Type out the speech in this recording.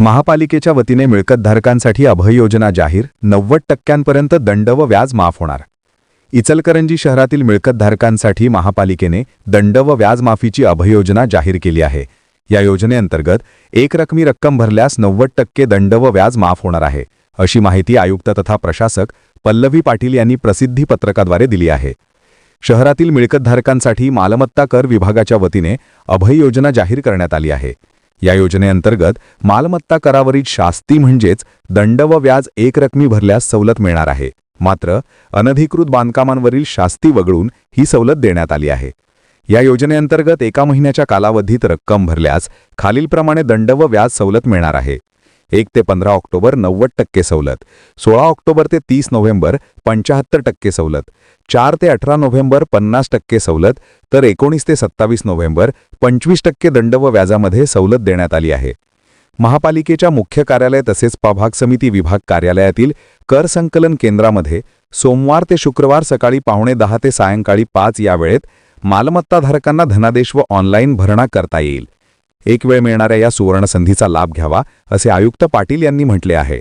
महापालिकेच्या वतीने मिळकतधारकांसाठी अभय योजना जाहीर नव्वद टक्क्यांपर्यंत दंड व व्याज माफ होणार. इचलकरंजी शहरातील मिळकतधारकांसाठी महापालिकेने दंड व व्याज माफीची अभय योजना जाहीर केली आहे. या योजनेअंतर्गत एक रकमी रक्कम भरल्यास नव्वद टक्के दंड व व्याज माफ होणार आहे अशी माहिती आयुक्त तथा प्रशासक पल्लवी पाटील यांनी प्रसिद्धी पत्रकाद्वारे दिली आहे. शहरातील मिळकतधारकांसाठी मालमत्ता कर विभागाच्या वतीने अभय योजना जाहीर करण्यात आली आहे. या योजनेअंतर्गत मालमत्ता करावरील शास्ती म्हणजेच दंड व व्याज एकरकमी भरल्यास सवलत मिळणार आहे. मात्र अनधिकृत बांधकामांवरील शास्ती वगळून ही सवलत देण्यात आली आहे. या योजनेअंतर्गत एका महिन्याच्या कालावधीत रक्कम भरल्यास खालीलप्रमाणे दंड व व्याज सवलत मिळणार आहे. एक ते पंधरा ऑक्टोबर नव्वद टक्के सवलत. सोळा ऑक्टोबर ते तीस नोव्हेंबर पंचाहत्तर टक्के सवलत. चार ते अठरा नोव्हेंबर पन्नास टक्के सवलत. तर एकोणीस ते सत्तावीस नोव्हेंबर पंचवीस टक्के दंड व व्याजामध्ये सवलत देण्यात आली आहे. महापालिकेच्या मुख्य कार्यालय तसेच प्रभाग समिती विभाग कार्यालयातील कर संकलन केंद्रामध्ये सोमवार ते शुक्रवार सकाळी पावणे दहा ते सायंकाळी पाच या वेळेत मालमत्ताधारकांना धनादेश व ऑनलाईन भरणा करता येईल. एक वेळ मिळणाऱ्या या सुवर्ण संधीचा लाभ घ्यावा असे आयुक्त पाटील यांनी म्हटले आहे.